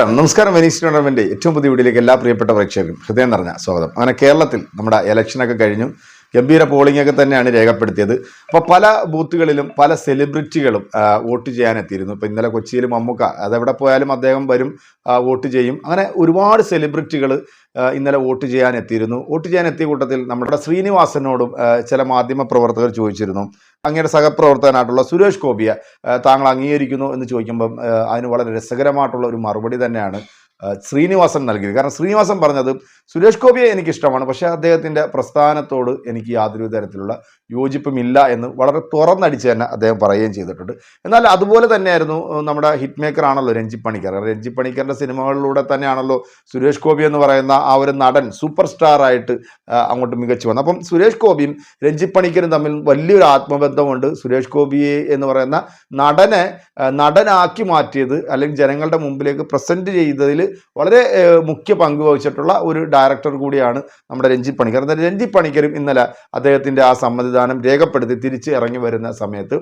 നമസ്കാരം. Venice tournament ഏറ്റവും പുതിയ വീഡിയോയിലേക്ക് എല്ലാ പ്രിയപ്പെട്ട പ്രേക്ഷകർക്കും ഹൃദയം നിറഞ്ഞ സ്വാഗതം. അങ്ങനെ കേരളത്തിൽ നമ്മുടെ ഇലക്ഷനൊക്കെ കഴിഞ്ഞു. ഗംഭീര പോളിംഗ് ഒക്കെ തന്നെയാണ് രേഖപ്പെടുത്തിയത്. അപ്പോൾ പല ബൂത്തുകളിലും പല സെലിബ്രിറ്റികളും വോട്ട് ചെയ്യാനെത്തിയിരുന്നു. ഇപ്പോൾ ഇന്നലെ കൊച്ചിയിൽ മമ്മൂക്ക അതെവിടെ പോയാലും അദ്ദേഹം വരും വോട്ട് ചെയ്യും. അങ്ങനെ ഒരുപാട് സെലിബ്രിറ്റികൾ ഇന്നലെ വോട്ട് ചെയ്യാനെത്തിയിരുന്നു. വോട്ട് ചെയ്യാനെത്തിയ കൂട്ടത്തിൽ നമ്മുടെ ശ്രീനിവാസനോടും ചില മാധ്യമ പ്രവർത്തകർ ചോദിച്ചിരുന്നു. അങ്ങയുടെ സഹപ്രവർത്തകനായിട്ടുള്ള സുരേഷ് ഗോപിയെ താങ്കൾ അംഗീകരിക്കുന്നു എന്ന് ചോദിക്കുമ്പം അതിന് വളരെ രസകരമായിട്ടുള്ള ഒരു മറുപടി തന്നെയാണ് ശ്രീനിവാസൻ നൽകിയത്. കാരണം ശ്രീനിവാസൻ പറഞ്ഞത് സുരേഷ് ഗോപിയെ എനിക്കിഷ്ടമാണ് പക്ഷേ അദ്ദേഹത്തിന്റെ പ്രസ്ഥാനത്തോട് എനിക്ക് യാതൊരു തരത്തിലുള്ള യോജിപ്പുമില്ല എന്ന് വളരെ തുറന്നടിച്ച് തന്നെ അദ്ദേഹം പറയുകയും ചെയ്തിട്ടുണ്ട്. എന്നാൽ അതുപോലെ തന്നെയായിരുന്നു നമ്മുടെ ഹിറ്റ് മേക്കർ ആണല്ലോ രഞ്ജി പണിക്കർ രഞ്ജി പണിക്കറിന്റെ സിനിമകളിലൂടെ തന്നെയാണല്ലോ സുരേഷ് ഗോപി എന്ന് പറയുന്ന ആ ഒരു നടൻ സൂപ്പർ സ്റ്റാർ ആയിട്ട് അങ്ങോട്ട് മികച്ചു വന്നു അപ്പം സുരേഷ് ഗോപിയും രഞ്ജി പണിക്കരും തമ്മിൽ വലിയൊരു ആത്മബന്ധമുണ്ട്. സുരേഷ് ഗോപിയെ എന്ന് പറയുന്ന നടനെ നടനാക്കി മാറ്റിയത് അല്ലെങ്കിൽ ജനങ്ങളുടെ മുമ്പിലേക്ക് പ്രസന്റ് ചെയ്തതിൽ വളരെ മുഖ്യ പങ്ക് വഹിച്ചിട്ടുള്ള ഒരു ഡയറക്ടർ കൂടിയാണ് നമ്മുടെ രഞ്ജിത്ത് പണിക്കർ. എന്നാൽ രഞ്ജിത്ത് പണിക്കരും ഇന്നലെ അദ്ദേഹത്തിന്റെ ആ സമ്മതിദാനം രേഖപ്പെടുത്തി തിരിച്ച് ഇറങ്ങി വരുന്ന സമയത്ത്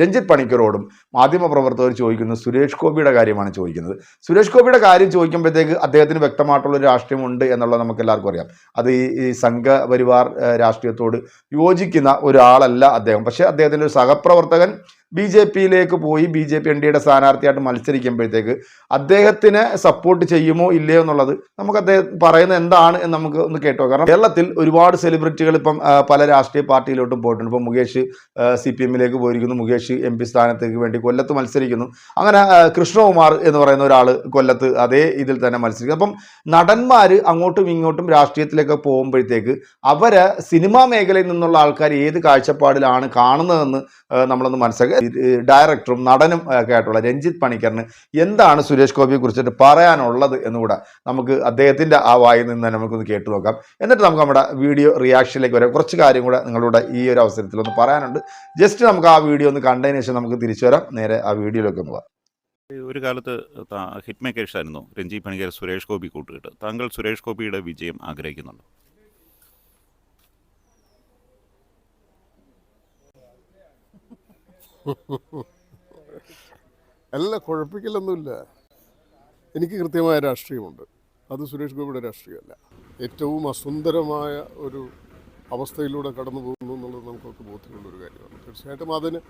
രഞ്ജിത്ത് പണിക്കരോടും മാധ്യമപ്രവർത്തകർ ചോദിക്കുന്നത് സുരേഷ് ഗോപിയുടെ കാര്യമാണ് ചോദിക്കുന്നത്. സുരേഷ് ഗോപിയുടെ കാര്യം ചോദിക്കുമ്പോഴത്തേക്ക് അദ്ദേഹത്തിന് വ്യക്തമായിട്ടുള്ള ഒരു രാഷ്ട്രീയമുണ്ട് എന്നുള്ളത് നമുക്ക് എല്ലാവർക്കും അറിയാം. അത് ഈ ഈ സംഘപരിവാർ രാഷ്ട്രീയത്തോട് യോജിക്കുന്ന ഒരാളല്ല അദ്ദേഹം. പക്ഷേ അദ്ദേഹത്തിന്റെ ഒരു സഹപ്രവർത്തകൻ ബി ജെ പിയിലേക്ക് പോയി ബി ജെ പി എൻ ഡിയുടെ സ്ഥാനാർത്ഥിയായിട്ട് മത്സരിക്കുമ്പോഴത്തേക്ക് അദ്ദേഹത്തിന് സപ്പോർട്ട് ചെയ്യുമോ ഇല്ലയോ എന്നുള്ളത് നമുക്ക് അദ്ദേഹം പറയുന്നത് എന്താണ് എന്ന് നമുക്ക് ഒന്ന് കേട്ടോ കാരണം കേരളത്തിൽ ഒരുപാട് സെലിബ്രിറ്റികൾ ഇപ്പം പല രാഷ്ട്രീയ പാർട്ടിയിലോട്ടും പോയിട്ടുണ്ട്. ഇപ്പം മുകേഷ് സി പി എമ്മിലേക്ക് പോയിരിക്കുന്നു. മുകേഷ് എം പി സ്ഥാനത്തേക്ക് വേണ്ടി കൊല്ലത്ത് മത്സരിക്കുന്നു. അങ്ങനെ കൃഷ്ണകുമാർ എന്ന് പറയുന്ന ഒരാൾ കൊല്ലത്ത് അതേ ഇതിൽ തന്നെ മത്സരിക്കുന്നു. അപ്പം നടന്മാർ അങ്ങോട്ടും ഇങ്ങോട്ടും രാഷ്ട്രീയത്തിലേക്ക് പോകുമ്പോഴത്തേക്ക് അവരെ സിനിമാ മേഖലയിൽ നിന്നുള്ള ആൾക്കാർ ഏത് കാഴ്ചപ്പാടിലാണ് കാണുന്നതെന്ന് നമ്മളൊന്ന് മനസ്സിലാക്കുക. ഡയറക്ടറും നടനും ഒക്കെ ആയിട്ടുള്ള രഞ്ജിത്ത് പണിക്കറിന് എന്താണ് സുരേഷ് ഗോപിയെ കുറിച്ചിട്ട് പറയാനുള്ളത് എന്നുകൂടെ നമുക്ക് അദ്ദേഹത്തിന്റെ ആ വായിൽ നിന്ന് തന്നെ നമുക്കൊന്ന് കേട്ടു നോക്കാം. എന്നിട്ട് നമുക്ക് നമ്മുടെ വീഡിയോ റിയാക്ഷനിലേക്ക് വരാം. കുറച്ച് കാര്യം കൂടെ നിങ്ങളുടെ ഈ ഒരു അവസരത്തിൽ ഒന്ന് പറയാനുണ്ട്. ജസ്റ്റ് നമുക്ക് ആ വീഡിയോ ഒന്ന് കണ്ടതിന് ശേഷം നമുക്ക് തിരിച്ചു വരാം. നേരെ ആ വീഡിയോയിലേക്ക് ഒന്ന് പോകാം. ഒരു കാലത്ത് ഹിറ്റ് മേക്കേഴ്സ് ആയിരുന്നു രഞ്ജി പണിക്കർ സുരേഷ് ഗോപി കൂട്ടുകെട്ട്. താങ്കൾ സുരേഷ് ഗോപിയുടെ വിജയം ആഗ്രഹിക്കുന്നുണ്ടോ? അല്ല കുഴപ്പിക്കലൊന്നുമില്ല. എനിക്ക് കൃത്യമായ രാഷ്ട്രീയമുണ്ട്. അത് സുരേഷ് ഗോപിയുടെ രാഷ്ട്രീയമല്ല. ഏറ്റവും അസുന്ദരമായ ഒരു അവസ്ഥയിലൂടെ കടന്നു പോകുന്നു എന്നുള്ളത് നമുക്കൊക്കെ ബോധ്യമുള്ള ഒരു കാര്യമാണ്. തീർച്ചയായിട്ടും അതിന്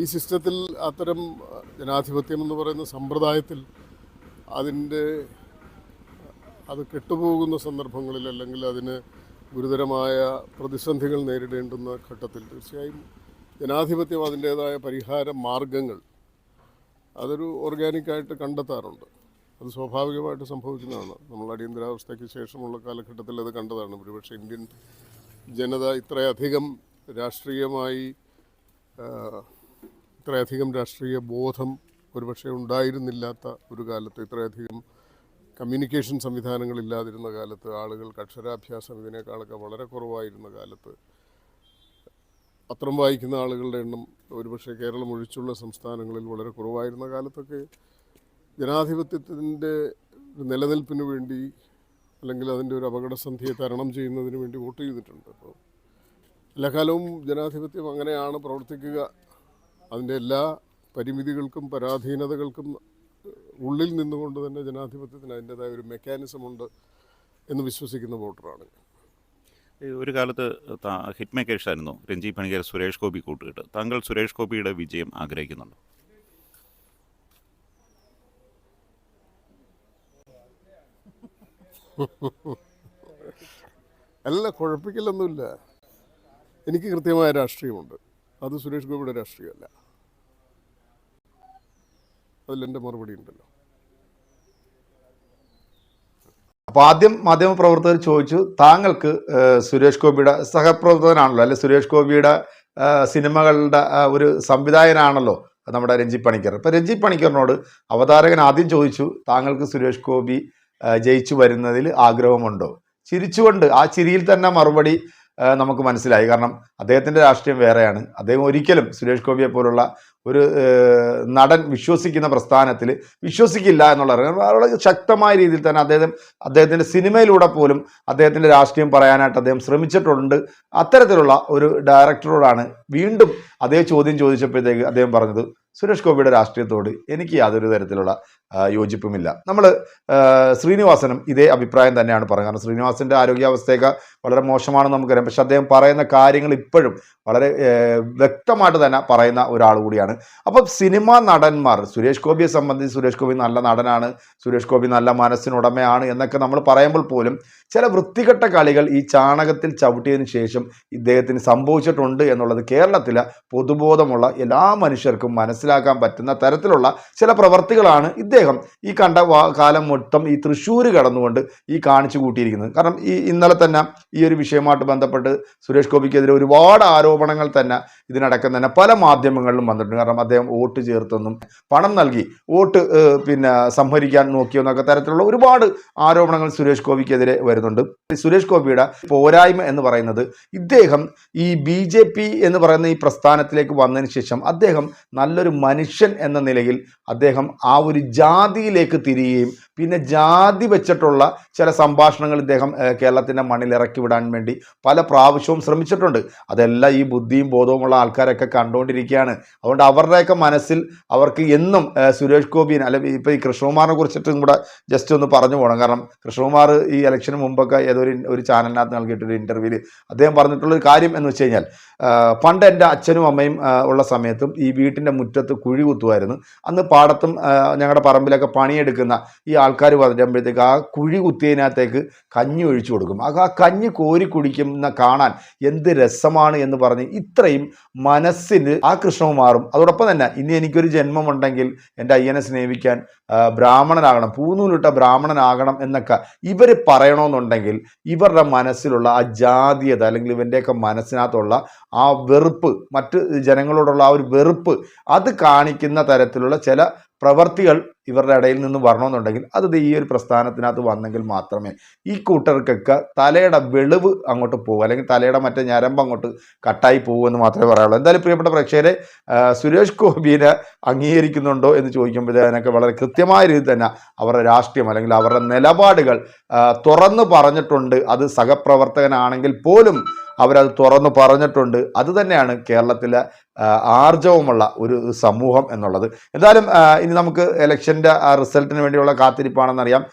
ഈ സിസ്റ്റത്തിൽ അത്തരം ജനാധിപത്യം എന്ന് പറയുന്ന സമ്പ്രദായത്തിൽ അതിന്റെ അത് കെട്ടുപോകുന്ന സന്ദർഭങ്ങളിൽ അല്ലെങ്കിൽ അതിന് ഗുരുതരമായ പ്രതിസന്ധികൾ നേരിടേണ്ടുന്ന ഘട്ടത്തിൽ തീർച്ചയായും ജനാധിപത്യം അതിന്റേതായ പരിഹാര മാർഗങ്ങൾ അതൊരു ഓർഗാനിക്കായിട്ട് കണ്ടെത്താറുണ്ട്. അത് സ്വാഭാവികമായിട്ട് സംഭവിക്കുന്നതാണ്. നമ്മൾ അടിയന്തരാവസ്ഥയ്ക്ക് ശേഷമുള്ള കാലഘട്ടത്തിൽ അത് കണ്ടതാണ്. ഒരുപക്ഷെ ഇന്ത്യൻ ജനത ഇത്രയധികം രാഷ്ട്രീയമായി ഇത്രയധികം രാഷ്ട്രീയ ബോധം ഒരുപക്ഷെ ഉണ്ടായിരുന്നില്ലാത്ത ഒരു കാലത്ത് ഇത്രയധികം കമ്മ്യൂണിക്കേഷൻ സംവിധാനങ്ങളില്ലാതിരുന്ന കാലത്ത് ആളുകൾക്ക് അക്ഷരാഭ്യാസം ഇതിനേക്കാളൊക്കെ വളരെ കുറവായിരുന്ന കാലത്ത് പത്രം വായിക്കുന്ന ആളുകളുടെ എണ്ണം ഒരുപക്ഷെ കേരളം ഒഴിച്ചുള്ള സംസ്ഥാനങ്ങളിൽ വളരെ കുറവായിരുന്ന കാലത്തൊക്കെ ജനാധിപത്യത്തിന്റെ നിലനിൽപ്പിന് വേണ്ടി അല്ലെങ്കിൽ അതിന്റെ ഒരു അപകടസന്ധിയെ തരണം ചെയ്യുന്നതിന് വേണ്ടി വോട്ട് ചെയ്തിട്ടുണ്ട്. അപ്പോൾ എല്ലാ കാലവും ജനാധിപത്യം അങ്ങനെയാണ് പ്രവർത്തിക്കുക. അതിന്റെ എല്ലാ പരിമിതികൾക്കും പരാധീനതകൾക്കും ഉള്ളിൽ നിന്നുകൊണ്ട് തന്നെ ജനാധിപത്യത്തിന് അതിന്റെതായ ഒരു മെക്കാനിസം ഉണ്ട് എന്ന് വിശ്വസിക്കുന്ന വോട്ടറാണ് ഒരു കാലത്ത് ഹിറ്റ് മേക്കേഴ്സ് ആയിരുന്നു രഞ്ജി പണിക്കർ സുരേഷ് ഗോപി കൂട്ടുകെട്ട്. താങ്കൾ സുരേഷ് ഗോപിയുടെ വിജയം ആഗ്രഹിക്കുന്നുണ്ടോ? അല്ല കുഴപ്പിക്കലൊന്നുമില്ല. എനിക്ക് കൃത്യമായ രാഷ്ട്രീയമുണ്ട്. അത് സുരേഷ് ഗോപിയുടെ രാഷ്ട്രീയമല്ല. അതിലെന്റെ മറുപടി ഉണ്ടല്ലോ. അപ്പോൾ ആദ്യം മാധ്യമപ്രവർത്തകർ ചോദിച്ചു താങ്കൾക്ക് സുരേഷ് ഗോപിയുടെ സഹപ്രവർത്തകനാണല്ലോ അല്ലെ സുരേഷ് ഗോപിയുടെ സിനിമകളുടെ ഒരു സംവിധായകനാണല്ലോ നമ്മുടെ രഞ്ജി പണിക്കർ. അപ്പോൾ രഞ്ജി പണിക്കറിനോട് അവതാരകൻ ആദ്യം ചോദിച്ചു താങ്കൾക്ക് സുരേഷ് ഗോപി ജയിച്ചു വരുന്നതിൽ ആഗ്രഹമുണ്ടോ? ചിരിച്ചുകൊണ്ട് ആ ചിരിയിൽ തന്നെ മറുപടി നമുക്ക് മനസ്സിലായി. കാരണം അദ്ദേഹത്തിന്റെ രാഷ്ട്രീയം വേറെയാണ്. അദ്ദേഹം ഒരിക്കലും സുരേഷ് ഗോപിയെ പോലുള്ള ഒരു നടൻ വിശ്വസിക്കുന്ന പ്രസ്ഥാനത്തിൽ വിശ്വസിക്കില്ല എന്നുള്ള വളരെ ശക്തമായ രീതിയിൽ തന്നെ അദ്ദേഹം അദ്ദേഹത്തിന്റെ സിനിമയിലൂടെ പോലും അദ്ദേഹത്തിന്റെ രാഷ്ട്രീയം പറയാനായിട്ട് അദ്ദേഹം ശ്രമിച്ചിട്ടുണ്ട്. അത്തരത്തിലുള്ള ഒരു ഡയറക്ടറോടാണ് വീണ്ടും അതേ ചോദ്യം ചോദിച്ചപ്പോഴത്തേക്ക് അദ്ദേഹം പറഞ്ഞത് സുരേഷ് ഗോപിയുടെ രാഷ്ട്രീയത്തോട് എനിക്ക് യാതൊരു തരത്തിലുള്ള യോജിപ്പുമില്ല. നമ്മൾ ശ്രീനിവാസനും ഇതേ അഭിപ്രായം തന്നെയാണ് പറയുന്നത്. കാരണം ശ്രീനിവാസന്റെ ആരോഗ്യാവസ്ഥയൊക്കെ വളരെ മോശമാണെന്ന് നമുക്കറിയാം പക്ഷെ അദ്ദേഹം പറയുന്ന കാര്യങ്ങൾ ഇപ്പോഴും വളരെ വ്യക്തമായിട്ട് തന്നെ പറയുന്ന ഒരാൾ കൂടിയാണ്. അപ്പം സിനിമാ നടന്മാർ സുരേഷ് ഗോപിയെ സംബന്ധിച്ച് സുരേഷ് ഗോപി നല്ല നടനാണ് സുരേഷ് ഗോപി നല്ല മനസ്സിനുടമയാണ് എന്നൊക്കെ നമ്മൾ പറയുമ്പോൾ പോലും ചില വൃത്തികെട്ട കളികൾ ഈ ചാണകത്തിൽ ചവിട്ടിയതിന് ശേഷം ഇദ്ദേഹത്തിന് സംഭവിച്ചിട്ടുണ്ട് എന്നുള്ളത് കേരളത്തിലെ പൊതുബോധമുള്ള എല്ലാ മനുഷ്യർക്കും മനസ്സിലാക്കാൻ പറ്റുന്ന തരത്തിലുള്ള ചില പ്രവർത്തികളാണ് ഇദ്ദേഹം ഈ കണ്ട കാലം മൊത്തം ഈ തൃശ്ശൂർ കടന്നുകൊണ്ട് ഈ കാണിച്ചു കൂട്ടിയിരിക്കുന്നത്. കാരണം ഈ ഇന്നലെ തന്നെ ഈ ഒരു വിഷയമായിട്ട് ബന്ധപ്പെട്ട് സുരേഷ് ഗോപിക്കെതിരെ ഒരുപാട് ആരോപണങ്ങൾ തന്നെ ഇതിനടക്കം തന്നെ പല മാധ്യമങ്ങളിലും വന്നിട്ടുണ്ട്. കാരണം അദ്ദേഹം വോട്ട് ചേർത്തെന്നും പണം നൽകി വോട്ട് പിന്നെ സംഭരിക്കാൻ നോക്കിയെന്നൊക്കെ തരത്തിലുള്ള ഒരുപാട് ആരോപണങ്ങൾ സുരേഷ് ഗോപിക്കെതിരെ വരുന്നുണ്ട്. സുരേഷ് ഗോപിയുടെ പോരായ്മ എന്ന് പറയുന്നത് ഇദ്ദേഹം ഈ ബി ജെ പി എന്ന് പറയുന്ന ഈ പ്രസ്ഥാനത്തിലേക്ക് വന്നതിന് ശേഷം അദ്ദേഹം നല്ലൊരു മനുഷ്യൻ എന്ന നിലയിൽ അദ്ദേഹം ആ ഒരു ജാതിയിലേക്ക് തിരിയുകയും പിന്നെ ജാതി വെച്ചിട്ടുള്ള ചില സംഭാഷണങ്ങൾ ഇദ്ദേഹം കേരളത്തിന്റെ മണ്ണിൽ ഇറക്കി വിടാൻ വേണ്ടി പല പ്രാവശ്യവും ശ്രമിച്ചിട്ടുണ്ട്. അതെല്ലാം ഈ ബുദ്ധിയും ബോധവുമുള്ള ആൾക്കാരൊക്കെ കണ്ടുകൊണ്ടിരിക്കുകയാണ്. അതുകൊണ്ട് അവരുടെയൊക്കെ മനസ്സിൽ അവർക്ക് എന്നും സുരേഷ് ഗോപിനെ അല്ലെങ്കിൽ ഇപ്പോൾ ഈ കൃഷ്ണകുമാറിനെ കുറിച്ചിട്ടും കൂടെ ജസ്റ്റ് ഒന്ന് പറഞ്ഞു പോകണം. കാരണം കൃഷ്ണകുമാർ ഈ ഇലക്ഷന് മുമ്പൊക്കെ ഏതോ ഒരു ചാനലിനകത്ത് നൽകിയിട്ടൊരു ഇന്റർവ്യൂവിൽ അദ്ദേഹം പറഞ്ഞിട്ടുള്ള ഒരു കാര്യം എന്ന് വെച്ച് കഴിഞ്ഞാൽ പണ്ട് എന്റെ അച്ഛനും അമ്മയും ഉള്ള സമയത്തും ഈ വീട്ടിന്റെ മുറ്റത്ത് കുഴി കുത്തുമായിരുന്നു അന്ന് പാടത്തും ഞങ്ങളുടെ പറമ്പിലൊക്കെ പണിയെടുക്കുന്ന ഈ ആൾക്കാർ വരുമ്പോഴത്തേക്ക് ആ കുഴി കുത്തിയതിനകത്തേക്ക് കഞ്ഞി ഒഴിച്ചു കൊടുക്കും. ആ കഞ്ഞി കോരി കുടിക്കുന്ന കാണാൻ എന്ത് രസമാണ് എന്ന് പറഞ്ഞ് ഇത്രയും മനസ്സിന് ആ കൃഷ്ണകുമാറും അതോടൊപ്പം തന്നെ ഇനി എനിക്കൊരു ജന്മമുണ്ടെങ്കിൽ എന്റെ അയ്യനെ സ്നേഹിക്കാൻ ബ്രാഹ്മണനാകണം പൂനൂലിട്ട ബ്രാഹ്മണനാകണം എന്നൊക്കെ ഇവർ പറയണമെന്നുണ്ടെങ്കിൽ ഇവരുടെ മനസ്സിലുള്ള ആ ജാതീയത അല്ലെങ്കിൽ ഇവന്റെയൊക്കെ മനസ്സിനകത്തുള്ള ആ വെറുപ്പ് മറ്റ് ജനങ്ങളോടുള്ള ആ ഒരു വെറുപ്പ് അത് കാണിക്കുന്ന തരത്തിലുള്ള ചില പ്രവർത്തികൾ ഇവരുടെ ഇടയിൽ നിന്ന് വരണമെന്നുണ്ടെങ്കിൽ അത് ഈ ഒരു പ്രസ്ഥാനത്തിനകത്ത് വന്നെങ്കിൽ മാത്രമേ ഈ കൂട്ടർക്കൊക്കെ തലയുടെ വെളിവ് അങ്ങോട്ട് പോകും അല്ലെങ്കിൽ തലയുടെ മറ്റേ ഞരമ്പ് അങ്ങോട്ട് കട്ടായി പോകുമെന്ന് മാത്രമേ പറയാനുള്ളൂ. എന്തായാലും പ്രിയപ്പെട്ട പ്രേക്ഷകരെ സുരേഷ് ഗോപിനെ അംഗീകരിക്കുന്നുണ്ടോ എന്ന് ചോദിക്കുമ്പോൾ അതിനൊക്കെ വളരെ കൃത്യമായ രീതിയിൽ തന്നെ അവരുടെ രാഷ്ട്രീയം അല്ലെങ്കിൽ അവരുടെ നിലപാടുകൾ തുറന്നു പറഞ്ഞിട്ടുണ്ട്. അത് സഹപ്രവർത്തകനാണെങ്കിൽ പോലും അവരത് തുറന്നു പറഞ്ഞിട്ടുണ്ട്. അതുതന്നെയാണ് കേരളത്തിലെ ആർജവമുള്ള ഒരു സമൂഹം എന്നുള്ളത്. എന്തായാലും ഇനി നമുക്ക് ഇലക്ഷന്റെ റിസൾട്ടിന് വേണ്ടിയുള്ള കാത്തിരിപ്പാണെന്നറിയാം.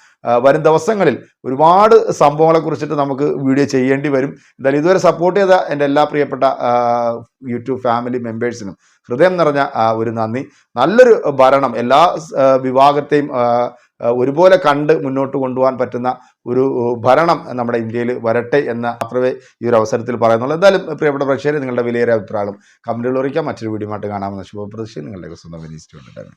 വരും ദിവസങ്ങളിൽ ഒരുപാട് സംഭവങ്ങളെ കുറിച്ചിട്ട് നമുക്ക് വീഡിയോ ചെയ്യേണ്ടി വരും. എന്തായാലും ഇതുവരെ സപ്പോർട്ട് ചെയ്ത എന്റെ എല്ലാ പ്രിയപ്പെട്ട യൂട്യൂബ് ഫാമിലി മെമ്പേഴ്സിനും ഹൃദയം നിറഞ്ഞ ഒരു നന്ദി. നല്ലൊരു ഭരണം എല്ലാ വിഭാഗത്തെയും ഒരുപോലെ കണ്ട് മുന്നോട്ട് കൊണ്ടുപോകാൻ പറ്റുന്ന ഒരു ഭരണം നമ്മുടെ ഇന്ത്യയിൽ വരട്ടെ എന്ന് മാത്രമേ ഈ ഒരു അവസരത്തിൽ പറയുന്നുള്ളൂ. എന്തായാലും പ്രിയപ്പെട്ട പ്രേക്ഷകരെ നിങ്ങളുടെ വിലയേറെ അഭിപ്രായങ്ങളും കമന്റുകൾ അറിയിക്കാം മറ്റൊരു വീഡിയോ ആയിട്ട് കാണാമെന്ന് ശുഭപ്രതീക്ഷ നിങ്ങളുടെ സ്വന്തം വിനീസ്റ്റ്